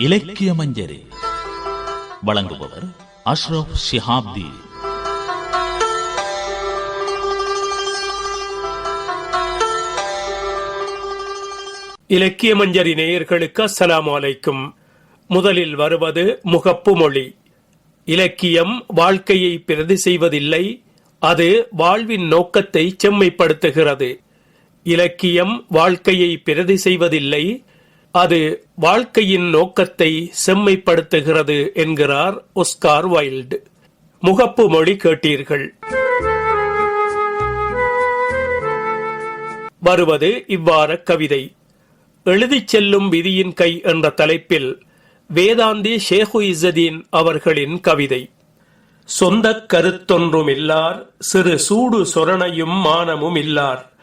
இலக்கிய மஞ்சரி வழங்குபவர் அஷ்ரப் ஷிஹாப்தி. இலக்கிய மஞ்சரி நேயர்களுக்கு அஸ்லாம் அலைக்கும். முதலில் வருவது முகப்பு மொழி. இலக்கியம் வாழ்க்கையை பிரதி செய்வதில்லை அது வாழ்வின் நோக்கத்தை செம்மைப்படுத்துகிறது. இலக்கியம் வாழ்க்கையை பிரதி செய்வதில்லை அது வாழ்க்கையின் நோக்கத்தை செம்மைப்படுத்துகிறது என்கிறார் ஒஸ்கார் வைல்டு. முகப்பு மொழி கேட்டீர்கள். வருவது இவ்வாற கவிதை. எழுதிச் செல்லும் விதியின் கை என்ற தலைப்பில் வேதாந்தி ஷேகு இசதீன் அவர்களின் கவிதை. சொந்தக் கருத்தொன்றுமில்லார் சிறு சூடு சொரணையும் மானமும் இல்லார்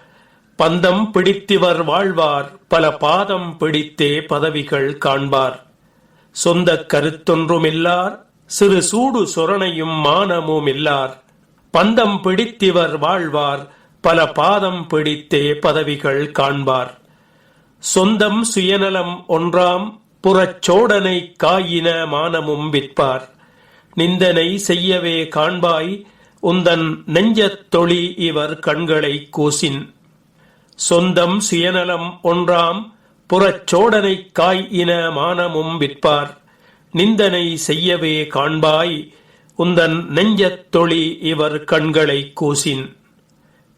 பந்தம் பிடித்திவர் வாழ்வார் பல பாதம் பிடித்தே பதவிகள் காண்பார். சொந்தக் கருத்தொன்றுமில்லார் சிறு சூடு சொரணையும் மானமும் இல்லார். பந்தம் பிடித்திவர் வாழ்வார் பல பாதம் பிடித்தே பதவிகள் காண்பார். சொந்தம் சுயநலம் ஒன்றாம் புறச்சோடனை காயின மானமும் விற்பார். நிந்தனை செய்யவே காண்பாய் உந்தன் நெஞ்சத் தொழி இவர் கண்களை கூசின். சொந்தம் சுயநலம் ஒன்றாம் புறச்சோடனை காய் இன மானமும் விற்பார். நிந்தனை செய்யவே காண்பாய் உந்தன் நெஞ்சத் தொழி இவர் கண்களை கூசின்.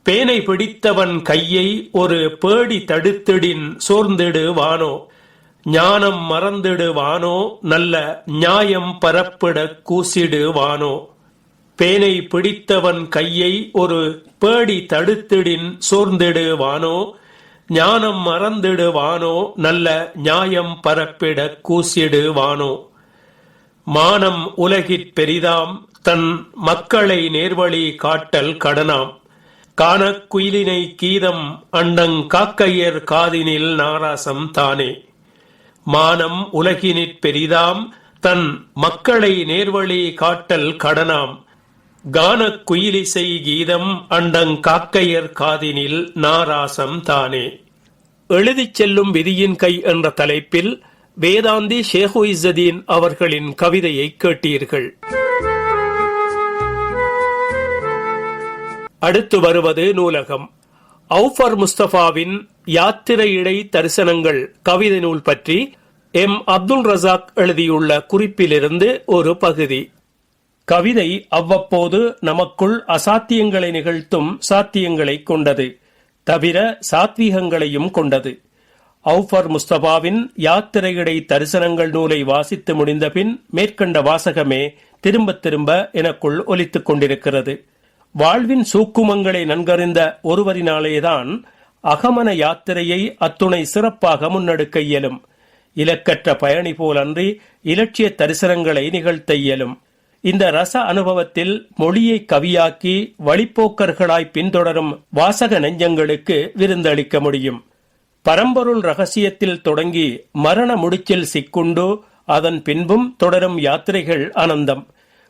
பேனை பிடித்தவன் கையை ஒரு பேடி தடுத்திடின் சோர்ந்திடு வானோ? ஞானம் மறந்திடு வானோ? நல்ல நியாயம் பரப்பிட கூசிடு வானோ? பேனை பிடித்தவன் கையை ஒரு பேடி தடுத்திடின் சோர்ந்திடு வானோ ஞானம் மறந்திடு வானோ நல்ல நியாயம் பரப்பிட கூசிடு வானோ மானம் உலகிற் பெரிதாம் தன் மக்களை நேர்வழி காட்டல் கடனாம். காணக்குயிலினை கீதம் அண்டங் காக்கையர் காதினில் நாராசம் தானே. மானம் உலகினிற் பெரிதாம் தன் மக்களை நேர்வழி காட்டல் கடனாம். கான குயிலிசை கீதம் அண்டங் காக்கையர் காதினில் நாராசம் தானே. எழுதிச் செல்லும் விதியின் கை என்ற தலைப்பில் வேதாந்தி ஷேகு அவர்களின் கவிதையை கேட்டீர்கள். அடுத்து வருவது நூலகம். அவுஃபர் முஸ்தபாவின் யாத்திரை இடை தரிசனங்கள் கவிதை நூல் பற்றி எம். அப்துல் ரசாக் எழுதியுள்ள குறிப்பிலிருந்து ஒரு பகுதி. கவிதை அவ்வப்போது நமக்குள் அசாத்தியங்களை நிகழ்த்தும் சாத்தியங்களை கொண்டது தவிர சாத்வீகங்களையும் கொண்டது. அவுஃபர் முஸ்தபாவின் யாத்திரையிடை தரிசனங்கள் நூலை வாசித்து முடிந்தபின் மேற்கண்ட வாசகமே திரும்ப திரும்ப எனக்குள் ஒலித்துக் கொண்டிருக்கிறது. வாழ்வின் சூக்குமங்களை நன்கறிந்த ஒருவரினாலேதான் அகமன யாத்திரையை அத்துணை சிறப்பாக முன்னெடுக்க இயலும். இலக்கற்ற பயணி போலன்றி இலட்சிய தரிசனங்களை நிகழ்த்த இயலும். இந்த ரச அனுபவத்தில் மொழியை கவியாக்கி வழிப்போக்கர்களாய் பின்தொடரும் வாசக நெஞ்சங்களுக்கு விருந்தளிக்க முடியும். பரம்பொருள் ரகசியத்தில் தொடங்கி மரண முடிச்சில் சிக்குண்டு அதன் பின்பும் தொடரும் யாத்திரைகள் ஆனந்தம்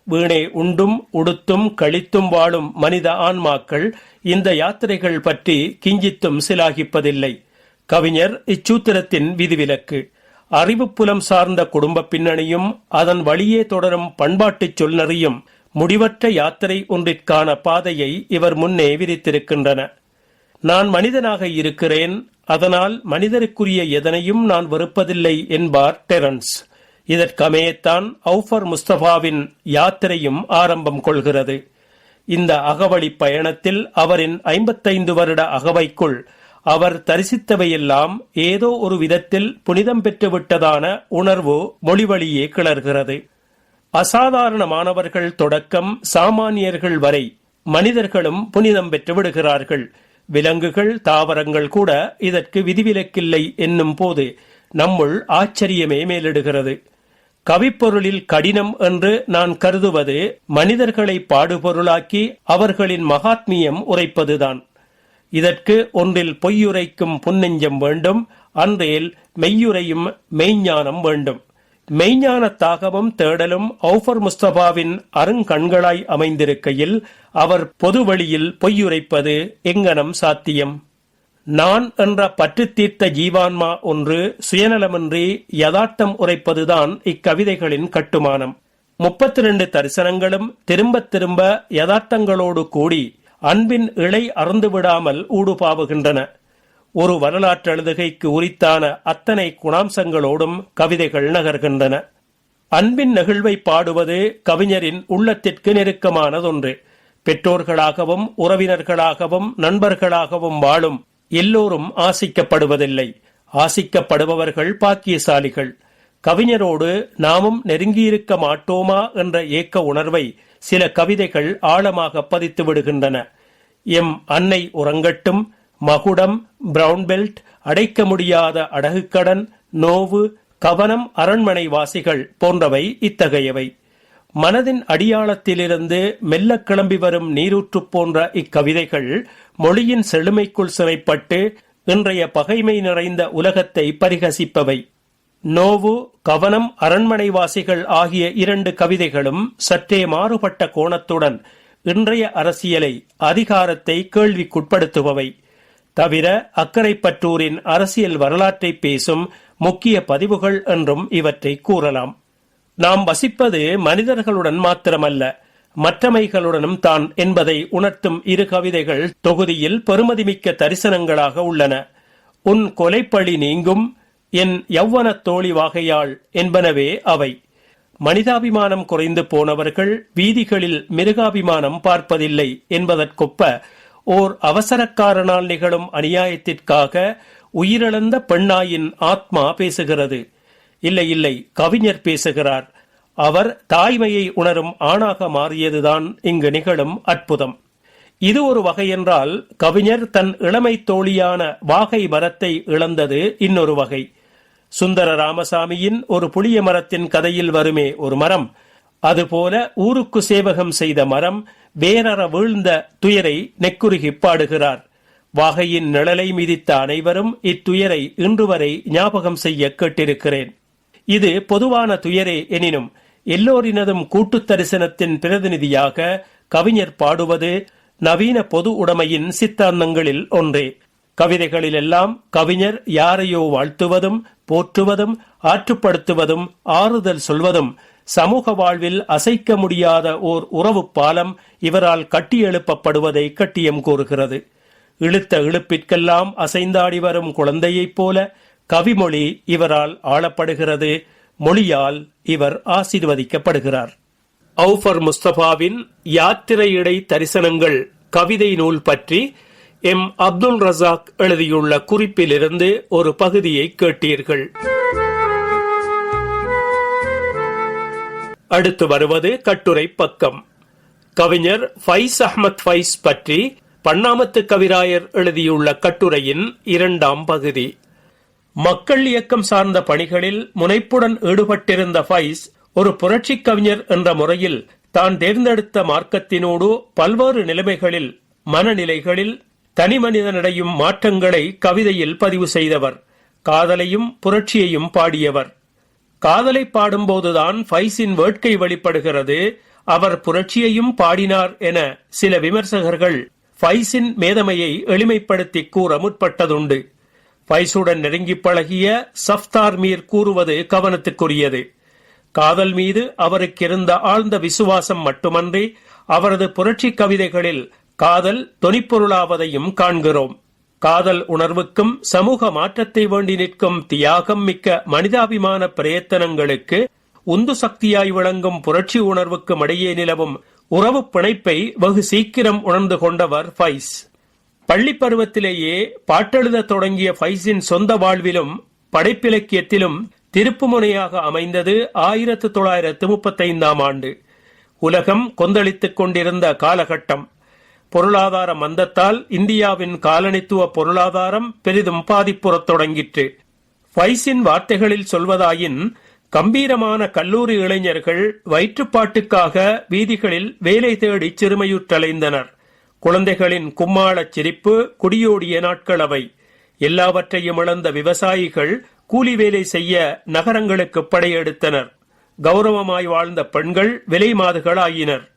வீணே உண்டும் உடுத்தும் கழித்தும் வாழும் மனித ஆன்மாக்கள் இந்த யாத்திரைகள் பற்றி கிஞ்சித்தும் சிலாகிப்பதில்லை. கவிஞர் இச்சூத்திரத்தின் விதிவிலக்கு. அறிவுப்புலம் சார்ந்த குடும்ப பின்னணியும் அதன் வழியே தொடரும் பண்பாட்டுச் சொல்நறியும் முடிவற்ற யாத்திரை ஒன்றிற்கான பாதையை இவர் முன்னே விரித்திருக்கின்றன. நான் மனிதனாக இருக்கிறேன் அதனால் மனிதருக்குரிய எதனையும் நான் வெறுப்பதில்லை என்பார் டெரன்ஸ். இதற்கமையத்தான் அவுஃபர் முஸ்தபாவின் யாத்திரையும் ஆரம்பம் கொள்கிறது. இந்த அகவழி பயணத்தில் அவரின் ஐம்பத்தைந்து வருட அகவைக்குள் அவர் தரிசித்தவையெல்லாம் ஏதோ ஒரு விதத்தில் புனிதம் பெற்றுவிட்டதான உணர்வு மொழிவழியே கிளர்கிறது. அசாதாரணமானவர்கள் தொடக்கம் சாமானியர்கள் வரை மனிதர்களும் புனிதம் பெற்று விடுகிறார்கள் விலங்குகள் தாவரங்கள் கூட இதற்கு விதிவிலக்கில்லை என்னும் போது நம்முள் ஆச்சரியமே மேலிடுகிறது. கவிப்பொருளில் கடினம் என்று நான் கருதுவது மனிதர்களை பாடுபொருளாக்கி அவர்களின் மகாத்மியம் உரைப்பதுதான். இதற்கு ஒன்றில் பொய்யுரைக்கும் புன்னெஞ்சம் வேண்டும் அன்றில் மெய்யுரையும் மெய்ஞானம் வேண்டும். மெய்ஞான தாகமும் தேடலும் ஔஃபர் முஸ்தபாவின் அருங்கண்களாய் அமைந்திருக்கையில் அவர் பொது வழியில் பொய்யுரைப்பது எங்கனம் சாத்தியம்? நான் என்ற பற்று தீர்த்த ஜீவான்மா ஒன்று சுயநலமின்றி யதார்த்தம் உரைப்பதுதான் இக்கவிதைகளின் கட்டுமானம். முப்பத்தி ரெண்டு தரிசனங்களும் திரும்பத் திரும்ப யதார்த்தங்களோடு கூடி அன்பின் இழை அறந்துவிடாமல் ஊடுபாவுகின்றன. ஒரு வரலாற்று அழுதுகைக்கு உரித்தான அத்தனை குணாம்சங்களோடும் கவிதைகள் நகர்கின்றன. அன்பின் நெகிழ்வை பாடுவது கவிஞரின் உள்ளத்திற்கு நெருக்கமானதொன்று. பெற்றோர்களாகவும் உறவினர்களாகவும் நண்பர்களாகவும் வாழும் எல்லோரும் ஆசிக்கப்படுவதில்லை. ஆசிக்கப்படுபவர்கள் பாக்கியசாலிகள். கவிஞரோடு நாமும் நெருங்கியிருக்க மாட்டோமா என்ற ஏக்க உணர்வை சில கவிதைகள் ஆழமாக பதித்து விடுகின்றன. எம் அன்னை உறங்கட்டும் மகுடம் பிரவுன் பெல்ட் அடைக்க முடியாத அடகுக்கடன் நோவு கவனம் அரண்மனை வாசிகள் போன்றவை இத்தகையவை. மனதின் அடியாளத்திலிருந்து மெல்ல கிளம்பி வரும் நீரூற்று போன்ற இக்கவிதைகள் மொழியின் செழுமைக்குள் சிறைப்பட்டு இன்றைய பகைமை நிறைந்த உலகத்தை பரிகசிப்பவை. நோவு கவனம் அரண்மனைவாசிகள் ஆகிய இரண்டு கவிதைகளும் சற்றே மாறுபட்ட கோணத்துடன் இன்றைய அரசியலை அதிகாரத்தை கேள்விக்குட்படுத்துபவை. தவிர அக்கரைப்பற்றூரின் அரசியல் வரலாற்றை பேசும் முக்கிய பதிவுகள் என்றும் இவற்றை கூறலாம். நாம் வசிப்பது மனிதர்களுடன் மாத்திரமல்ல மற்றமைகளுடனும் தான் என்பதை உணர்த்தும் இரு கவிதைகள் தொகுதியில் பெருமதிமிக்க தரிசனங்களாக உள்ளன. உன் கொலைப்பழி நீங்கும் என் யௌவனத் தோழி வாகையாள் என்பனவே அவை. மனிதாபிமானம் குறைந்து போனவர்கள் வீதிகளில் மிருகாபிமானம் பார்ப்பதில்லை என்பதற்கொப்ப ஓர் அவசரக்காரனால் நிகழும் அநியாயத்திற்காக உயிரிழந்த பெண்ணாயின் ஆத்மா பேசுகிறது. இல்லை இல்லை கவிஞர் பேசுகிறார். அவர் தாய்மையை உணரும் ஆணாக மாறியதுதான் இங்கு நிகழும் அற்புதம். இது ஒரு வகையென்றால் கவிஞர் தன் இளமை தோழியான வாகை மரத்தை இழந்தது இன்னொரு வகை. சுந்தர ராமசாமியின் ஒரு புளிய மரத்தின் கதையில் வருமே ஒரு மரம். அதுபோல ஊருக்கு சேவகம் செய்த மரம் வேரற வீழ்ந்த துயரை நெக்குருகி பாடுகிறார். வாகையின் நிழலை மிதித்த அனைவரும் இத்துயரை இன்று வரை ஞாபகம் செய்ய கேட்டிருக்கிறேன். இது பொதுவான துயரே எனினும் எல்லோரினதும் கூட்டு தரிசனத்தின் பிரதிநிதியாக கவிஞர் பாடுவது நவீன பொது உடைமையின் சித்தாந்தங்களில் ஒன்றே. கவிதைகளிலெல்லாம் கவிஞர் யாரையோ வாழ்த்துவதும் போற்றுவதும் ஆற்றுப்படுத்துவதும் ஆறுதல் சொல்வதும் சமூக வாழ்வில் அசைக்க முடியாத ஓர் உறவு பாலம் இவரால் கட்டியெழுப்பப்படுவதை கட்டியம் கூறுகிறது. இழுத்த இழுப்பிற்கெல்லாம் அசைந்தாடி வரும் குழந்தையைப் போல கவிமொழி இவரால் ஆளப்படுகிறது மொழியால் இவர் ஆசீர்வதிக்கப்படுகிறார். அவுஃபர் முஸ்தபாவின் யாத்திரையிடை தரிசனங்கள் கவிதை நூல் பற்றி எம். அப்துல் ரசாக் எழுதியுள்ள குறிப்பிலிருந்து ஒரு பகுதியை கேட்டீர்கள். அடுத்து வருவது கட்டுரை பக்கம். கவிஞர் ஃபைஸ் அஹ்மத் ஃபைஸ் பற்றி பன்னாமத்து கவிராயர் எழுதியுள்ள கட்டுரையின் இரண்டாம் பகுதி. மக்கள் இயக்கம் சார்ந்த பணிகளில் முனைப்புடன் ஈடுபட்டிருந்த ஃபைஸ் ஒரு புரட்சி கவிஞர் என்ற முறையில் தான் தேர்ந்தெடுத்த மார்க்கத்தினோடு பல்வேறு நிலைமைகளில் மனநிலைகளில் தனி மனிதனடையும் மாற்றங்களை கவிதையில் பதிவு செய்தவர். காதலையும் புரட்சியையும் பாடியவர். காதலை பாடும்போதுதான் ஃபைஸின் வேட்கை வெளிப்படுகிறது. அவர் புரட்சியையும் பாடினார் என சில விமர்சகர்கள் ஃபைஸின் மேதமையை எளிமைப்படுத்தி கூற முற்பட்டதுண்டு. ஃபைஸுடன் நெருங்கி பழகிய சஃப்தார் மீர் கூறுவது கவனத்துக்குரியது. காதல் மீது அவருக்கு இருந்த ஆழ்ந்த விசுவாசம் மட்டுமன்றி அவரது புரட்சி கவிதைகளில் காதல் தொனிப்பொருளாவதையும் காண்கிறோம். காதல் உணர்வுக்கும் சமூக மாற்றத்தை வேண்டி நிற்கும் தியாகம் மிக்க மனிதாபிமான பிரயத்தனங்களுக்கு உந்து சக்தியாய் விளங்கும் புரட்சி உணர்வுக்கும் இடையே நிலவும் உறவு பிணைப்பை வெகு சீக்கிரம் உணர்ந்து கொண்டவர் ஃபைஸ். பள்ளி பருவத்திலேயே பாட்டெழுத தொடங்கிய ஃபைஸின் சொந்த வாழ்விலும் படைப்பிலக்கியத்திலும் திருப்புமுனையாக அமைந்தது ஆயிரத்து தொள்ளாயிரத்து முப்பத்தைந்தாம் ஆண்டு. உலகம் கொந்தளித்துக் கொண்டிருந்த காலகட்டம். பொருளாதார மந்தத்தால் இந்தியாவின் காலனித்துவ பொருளாதாரம் பெரிதும் பாதிப்புறத் தொடங்கிற்று. ஃபைஸின் வார்த்தைகளில் சொல்வதாயின் கம்பீரமான கல்லூரி இளைஞர்கள் வயிற்றுப்பாட்டுக்காக வீதிகளில் வேலை தேடி சிறுமையுற்றலைந்தனர். குழந்தைகளின் கும்மாளச் சிரிப்பு குடியோடிய நாட்கள் அவை. எல்லாவற்றையும் இழந்த விவசாயிகள் கூலி வேலை செய்ய நகரங்களுக்கு படையெடுத்தனர். கௌரவமாய் வாழ்ந்த பெண்கள் விலை மாதுகளாயினர்.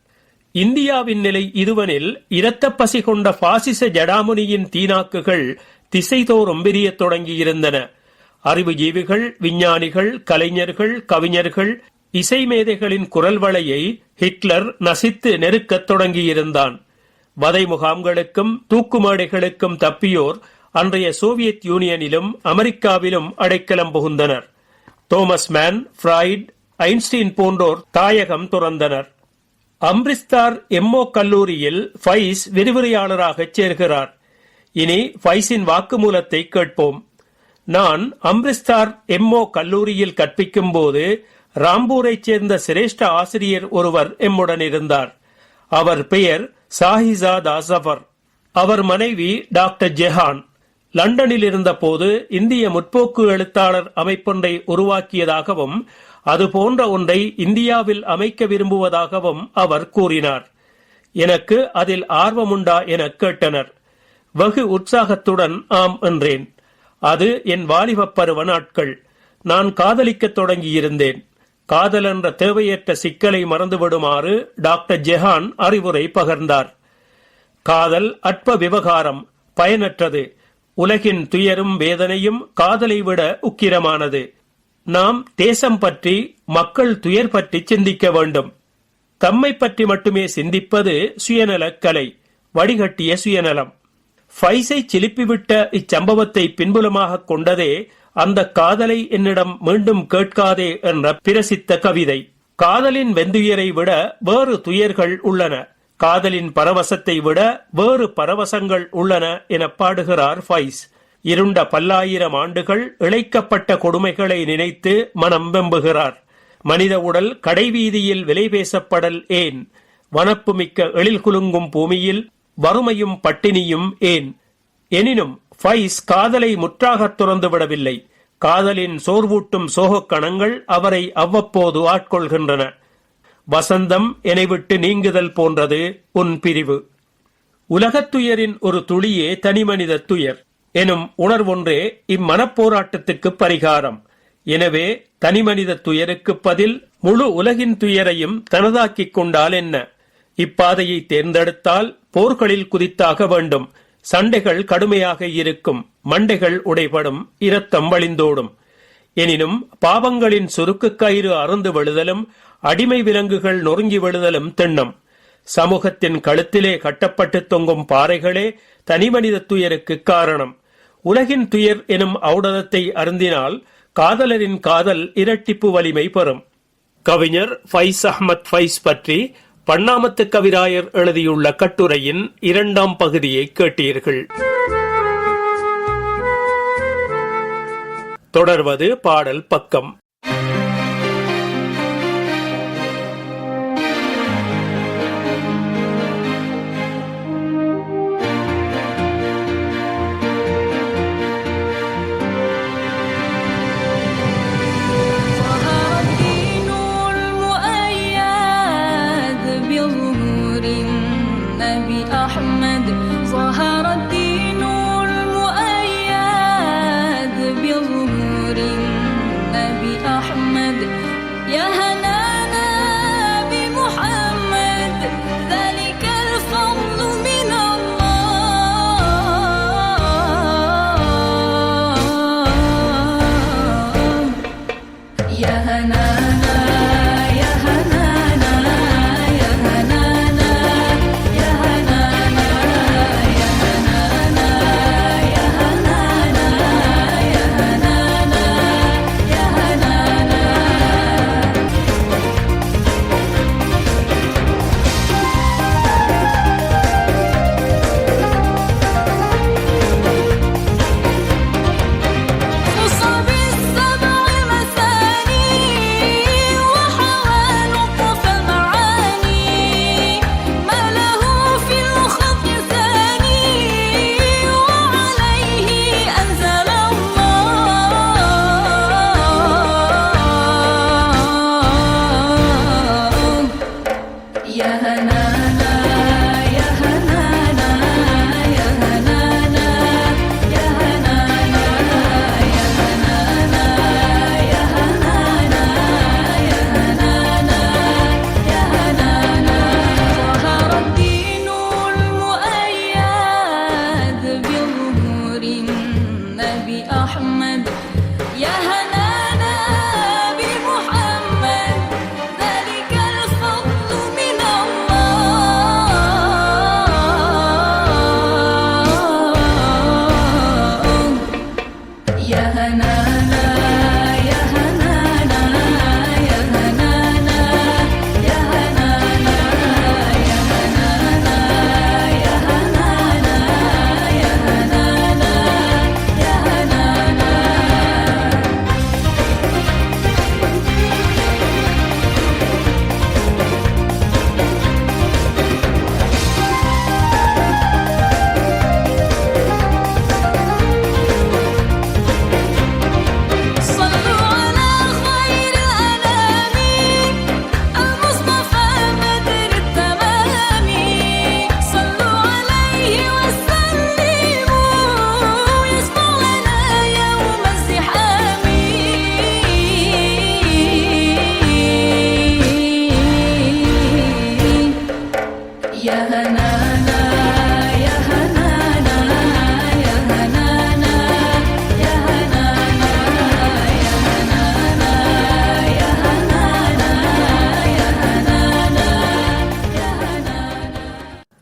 இந்தியாவின் நிலை இதுவனில் இரத்தப்பசி கொண்ட பாசிச ஜடாமுனியின் தீனாக்குகள் திசைதோறும் விரியத் தொடங்கியிருந்தன. அறிவுஜீவிகள் விஞ்ஞானிகள் கலைஞர்கள் கவிஞர்கள் இசைமேதைகளின் குரல் வளையை ஹிட்லர் நசித்து நெருக்கத் தொடங்கியிருந்தான். வதை முகாம்களுக்கும் தூக்குமாடைகளுக்கும் தப்பியோர் அன்றைய சோவியத் யூனியனிலும் அமெரிக்காவிலும் அடைக்கலம் புகுந்தனர். தோமஸ் மேன் ஃப்ராய்ட் ஐன்ஸ்டீன் போன்றோர் தாயகம் துறந்தனர். அம்ரிஸ்தார் எம்ஓ கல்லூரியில் ஃபைஸ் விரிவுரையாளராக சேர்கிறார். இனி ஃபைஸின் வாக்குமூலத்தை கேட்போம். நான் அம்ரிஸ்தார் எம்ஓ கல்லூரியில் கற்பிக்கும் போது ராம்பூரைச் சேர்ந்த சிரேஷ்ட ஆசிரியர் ஒருவர் எம்முடன் இருந்தார். அவர் பெயர் சாஹிசா தாசபர் அவர் மனைவி டாக்டர் ஜெஹான். லண்டனில் இருந்தபோது இந்திய முற்போக்கு எழுத்தாளர் அமைப்பொன்றை உருவாக்கியதாகவும் அது போன்ற ஒன்றை இந்தியாவில் அமைக்க விரும்புவதாகவும் அவர் கூறினார். எனக்கு அதில் ஆர்வமுண்டா எனக் கேட்டனர். வெகு உற்சாகத்துடன் ஆம் என்றேன். அது என் வாலிபப் பருவ நாட்கள். நான் காதலிக்கத் தொடங்கியிருந்தேன். காதல் என்ற தேவையற்ற சிக்கலை மறந்துவிடுமாறு டாக்டர் ஜெஹான் அறிவுரை பகர்ந்தார். காதல் அற்ப விவகாரம் பயனற்றது. உலகின் துயரும் வேதனையும் காதலை விட உக்கிரமானது. நாம் தேசம் பற்றி மக்கள் துயர் பற்றி சிந்திக்க வேண்டும். தம்மை பற்றி மட்டுமே சிந்திப்பது சுயநலக் கலை வடிகட்டிய சுயநலம். ஃபைஸை சிலிப்பிவிட்ட இச்சம்பவத்தை பின்புலமாக கொண்டதே அந்த காதலை என்னிடம் மீண்டும் கேட்காதே என்ற பிரசித்த கவிதை. காதலின் வெந்துயரை விட வேறு துயர்கள் உள்ளன. காதலின் பரவசத்தை விட வேறு பரவசங்கள் உள்ளன என பாடுகிறார் ஃபைஸ். இருண்ட பல்லாயிரம் ஆண்டுகள் இழைக்கப்பட்ட கொடுமைகளை நினைத்து மனம் வெம்புகிறார். மனித உடல் கடைவீதியில் விலை பேசப்படல் ஏன்? வனப்புமிக்க எழில் குலுங்கும் பூமியில் வறுமையும் பட்டினியும் ஏன்? எனினும் ஃபைஸ் காதலை முற்றாகத் துறந்து விடவில்லை காதலின் சோர்வூட்டும் சோகக் கணங்கள் அவரை அவ்வப்போது ஆட்கொள்கின்றன. வசந்தம் என்னை விட்டு நீங்குதல் போன்றது உன் பிரிவு. உலகத்துயரின் ஒரு துளியே தனிமனித துயர். எனும் உணர்வொன்றே இம்மனப்போராட்டத்துக்கு பரிகாரம். எனவே தனிமனித துயருக்கு பதில் முழு உலகின் துயரையும் தனதாக்கிக் கொண்டால் என்ன? இப்பாதையை தேர்ந்தெடுத்தால் போர்களில் குதித்தாக வேண்டும். சண்டைகள் கடுமையாக இருக்கும். மண்டைகள் உடைபடும். இரத்தம் வழிந்தோடும். எனினும் பாவங்களின் சுருக்கு கயிறு அறுந்து விழுதலும் அடிமை விலங்குகள் நொறுங்கி விழுதலும் திண்ணம். சமூகத்தின் கழுத்திலே கட்டப்பட்டு தொங்கும் பாறைகளே தனிமனித துயருக்கு காரணம். உலகின் துயர் எனும் ஔடதத்தை அருந்தினால் காதலரின் காதல் இரட்டிப்பு வலிமை பெறும். கவிஞர் ஃபைஸ் அஹ்மத் ஃபைஸ் பற்றி பண்ணாமத்து கவிராயர் எழுதியுள்ள கட்டுரையின் இரண்டாம் பகுதியை கேட்டீர்கள். தொடர்வது பாடல் பக்கம்.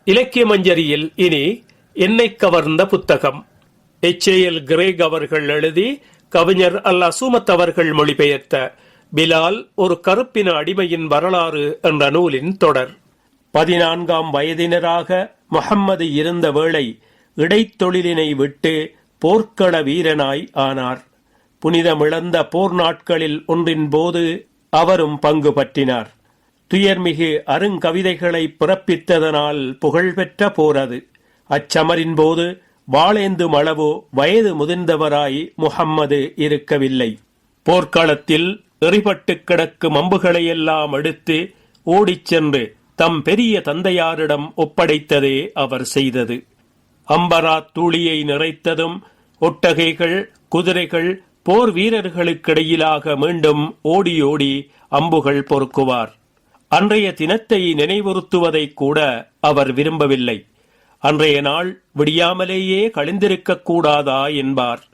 இலக்கிய மஞ்சரியில் இனி என்னை கவர்ந்த புத்தகம். எச்ஏஎல் கிரேக் அவர்கள் எழுதி கவிஞர் அல்லா அசூமத் அவர்கள் மொழிபெயர்த்த பிலால் ஒரு கருப்பின அடிமையின் வரலாறு என்ற நூலின் தொடர். பதினான்காம் வயதினராக முகம்மது இருந்த வேளை இடைத்தொழிலினை விட்டு போர்க்கள வீரனாய் ஆனார். புனிதமிழந்த போர் நாட்களில் ஒன்றின் போது அவரும் பங்கு பற்றினார். துயர்மிகு அருங்கவிதைகளை பிறப்பித்ததனால் புகழ்பெற்ற போரது. அச்சமரின் போது வாளேந்தும் அளவோ வயது முதிர்ந்தவராய் முகம்மது இருக்கவில்லை. போர்க்களத்தில் எறிபட்டு கிடக்கும் அம்புகளையெல்லாம் எடுத்து ஓடிச் சென்று தம் பெரிய தந்தையாரிடம் ஒப்படைத்ததே அவர் செய்தது. அம்பரா தூளியை நிறைத்ததும் ஒட்டகைகள் குதிரைகள் போர் வீரர்களுக்கிடையிலாக மீண்டும் ஓடி ஓடி அம்புகள் பொறுக்குவார். அன்றைய தினத்தை நினைவுறுத்துவதை கூட அவர் விரும்பவில்லை. அன்றைய நாள் விடியாமலேயே கழிந்திருக்கக் கூடாதா என்பார்.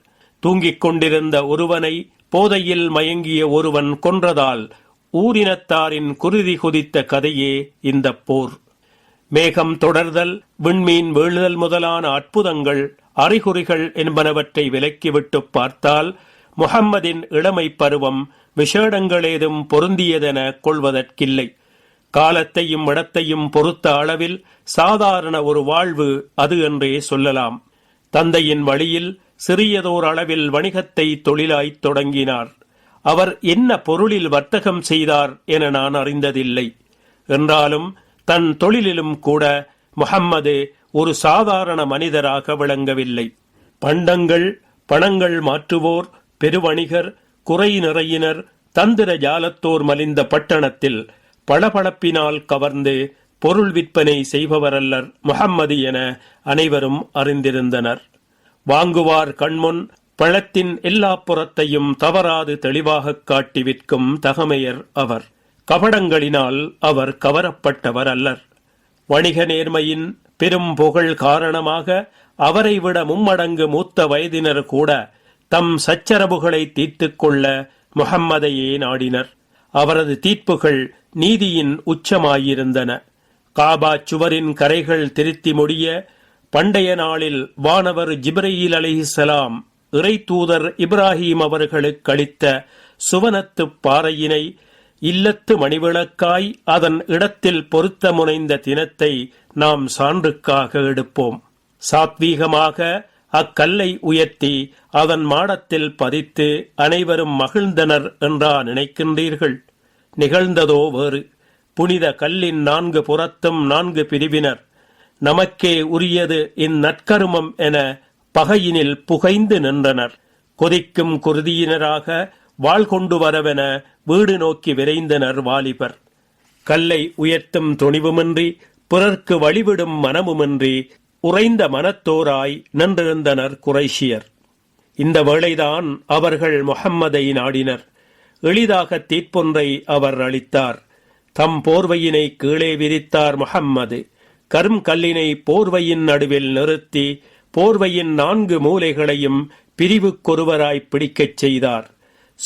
தூங்கிக் கொண்டிருந்த ஒருவனை போதையில் மயங்கிய ஒருவன் கொன்றதால் ஊரினத்தாரின் குருதி குதித்த கதையே இந்த போர். மேகம் தொடர்தல் விண்மீன் வீழுதல் முதலான அற்புதங்கள் அறிகுறிகள் என்பனவற்றை விலக்கிவிட்டு பார்த்தால் முகம்மதின் இளமை பருவம் விஷேடங்களேதும் பொருந்தியதென கொள்வதற்கில்லை. காலத்தையும் இடத்தையும் பொறுத்த அளவில் சாதாரண ஒரு வாழ்வு அது என்றே சொல்லலாம். தந்தையின் வழியில் சிறியதோர் அளவில் வணிகத்தை தொழிலாய்த் தொடங்கினார். அவர் என்ன பொருளில் வர்த்தகம் செய்தார் என நான் அறிந்ததில்லை. என்றாலும் தன் தொழிலிலும் கூட முகம்மது ஒரு சாதாரண மனிதராக விளங்கவில்லை. பண்டங்கள் பணங்கள் மாற்றுவோர் பெருவணிகர் குறை நிறையினர் தந்திர ஜாலத்தோர் மலிந்த பட்டணத்தில் பளபளப்பினால் கவர்ந்து பொருள் விற்பனை செய்பவரல்லர் முகம்மது என அனைவரும் அறிந்திருந்தனர். வாங்குவார் கண்முன் பழத்தின் எல்லா புறத்தையும் தவறாது தெளிவாக காட்டி விற்கும் தகமையர் அவர். கபடங்களினால் அவர் கவரப்பட்டவர் அல்லர் வணிக நேர்மையின் பெரும் புகழ் காரணமாக அவரை விட மும்மடங்கு மூத்த வயதினர் கூட தம் சச்சரவுகளை தீர்த்துக் கொள்ள முகம்மதையே நாடினர். அவரது தீர்ப்புகள் நீதியின் உச்சமாயிருந்தன. காபா சுவரின் கரைகள் திருத்தி முடிய பண்டைய நாளில் வானவர் ஜிப்ரயில் அலைஹிஸ்ஸலாம் இறை தூதர் இப்ராஹீம் அவர்களுக்கு அளித்த சுவனத்துப் பாறையினை இல்லத்து மணிவிளக்காய் அதன் இடத்தில் பொருத்த முனைந்த தினத்தை நாம் சான்றுக்காக எடுப்போம். சாத்வீகமாக அக்கல்லை உயர்த்தி அதன் மாடத்தில் பதித்து அனைவரும் மகிழ்ந்தனர் என்றா நினைக்கின்றீர்கள்? நிகழ்ந்ததோ வேறு. புனித கல்லின் நான்கு புறத்தும் நான்கு பிரிவினர். நமக்கே உரியது இந்நற்கருமம் என பகையினில் புகைந்து நின்றனர். கொதிக்கும் குருதியினராக வாழ் கொண்டு வரவென வீடு நோக்கி விரைந்தனர் வாலிபர். கல்லை உயர்த்தும் துணிவுமின்றி பிறர்க்கு வழிவிடும் மனமுமின்றி உறைந்த மனத்தோராய் நின்றிருந்தனர் குறைஷியர். இந்த வேளைதான் அவர்கள் முகம்மதை நாடினர். எளிதாக தீர்ப்பொன்றை அவர் அளித்தார். தம் போர்வையினை கீழே விரித்தார் முகம்மது கரும் கல்லினை போர்வையின் நடுவில் நிறுத்தி போர்வையின் நான்கு மூலைகளையும் பிரிவுக்கொருவராய் பிடிக்கச் செய்தார்.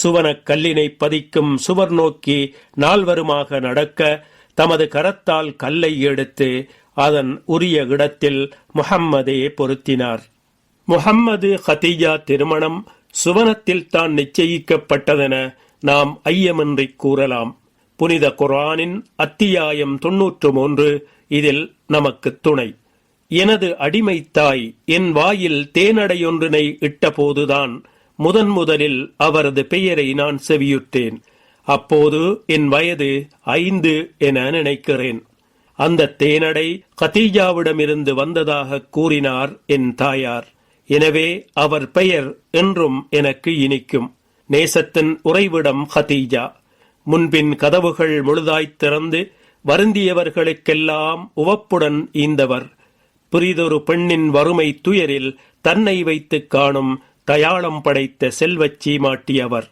சுவனக் கல்லினை பதிக்கும் சுவர் நோக்கி நால்வருமாக நடக்க தமது கரத்தால் கல்லை எடுத்து அதன் உரிய இடத்தில் முஹம்மதே பொருத்தினார். முஹம்மது ஹதீஜா திருமணம் சுவனத்தில் தான் நிச்சயிக்கப்பட்டதென நாம் ஐயமின்றி கூறலாம். புனித குர்ஆனின் அத்தியாயம் தொன்னூற்று மூன்று இதில் நமக்கு துணை. எனது அடிமை தாய் என் வாயில் தேனடையொன்றினை இட்டபோதுதான் முதன் முதலில் அவரது பெயரை நான் செவியுற்றேன். அப்போது என் வயது ஐந்து என நினைக்கிறேன். அந்த தேனடை கதீஜாவிடமிருந்து வந்ததாக கூறினார் என் தாயார். எனவே அவர் பெயர் என்றும் எனக்கு இனிக்கும். நேசத்தின் உறைவிடம் ஹதீஜா முன்பின் கதவுகள் முழுதாய்த் திறந்து வருந்தியவர்களுக்கெல்லாம் உவப்புடன் ஈந்தவர். பிரிதொரு பெண்ணின் வறுமை துயரில் தன்னை வைத்துக் காணும் தயாளம் படைத்த செல்வச் சீமாட்டியவர்.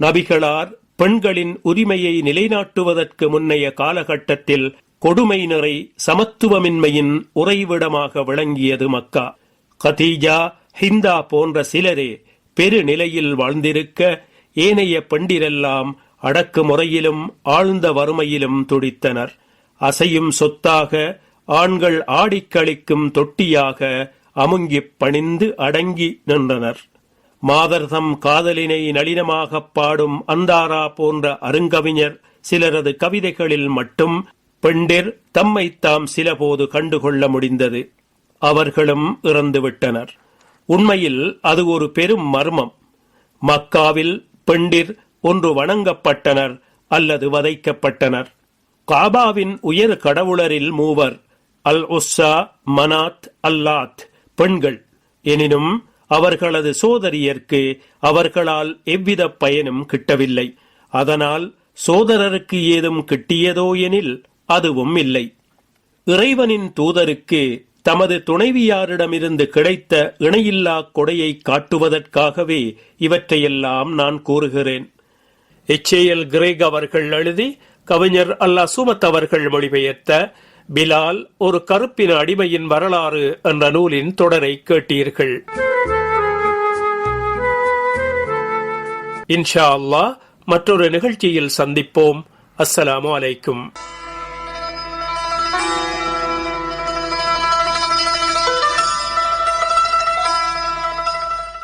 நபிகளார் பெண்களின் உரிமையை நிலைநாட்டுவதற்கு முன்னைய காலகட்டத்தில் கொடுமை நிறை சமத்துவமின்மையின் உறைவிடமாக விளங்கியது மக்கா. கதீஜா ஹிந்தா போன்ற சிலரே பெருநிலையில் வாழ்ந்திருக்க ஏனைய பெண்டிரெல்லாம் அடக்குமுறையிலும் ஆழ்ந்த வறுமையிலும் துடித்தனர். அசையும் சொத்தாக ஆண்கள் ஆடிக்களிக்கும் தொட்டியாக அமுங்கிப் பணிந்து அடங்கி நின்றனர். மாதர்தம் காதலினை நளினமாகப் பாடும் அந்தாரா போன்ற அருங்கவிஞர் சிலரது கவிதைகளில் மட்டும் பெண்டிர் தம்மை தாம் சிலபோது கண்டுகொள்ள முடிந்தது. அவர்களும் இறந்துவிட்டனர். உண்மையில் அது ஒரு பெரும் மர்மம். மக்காவில் பெண்டிர் ஒன்று வணங்கப்பட்டனர் அல்லது வதைக்கப்பட்டனர். காபாவின் உயர் கடவுளரில் மூவர் அல் உஸ்ஸா மனாத் அல்லாத் பெண்கள். எனினும் அவர்களது சோதரியர்க்கு அவர்களால் எவ்வித பயனும் கிட்டவில்லை. அதனால் சோதரருக்கு ஏதும் கிட்டியதோ எனில் அதுவும் இல்லை. இறைவனின் தூதருக்கு தமது துணைவியாரிடமிருந்து கிடைத்த இணையில்லா கொடையை காட்டுவதற்காகவே இவற்றையெல்லாம் நான் கூறுகிறேன். எச்ஏஎல் கிரேக் அவர்கள் எழுதி கவிஞர் அல்லா சுமத் அவர்கள் மொழிபெயர்த்த பிலால் ஒரு கருப்பின அடிமையின் வரலாறு என்ற நூலின் தொடரை கேட்டீர்கள். இன்ஷா அல்லாஹ் மற்றொரு நிகழ்ச்சியில் சந்திப்போம். அஸ்ஸலாமு அலைக்கும்.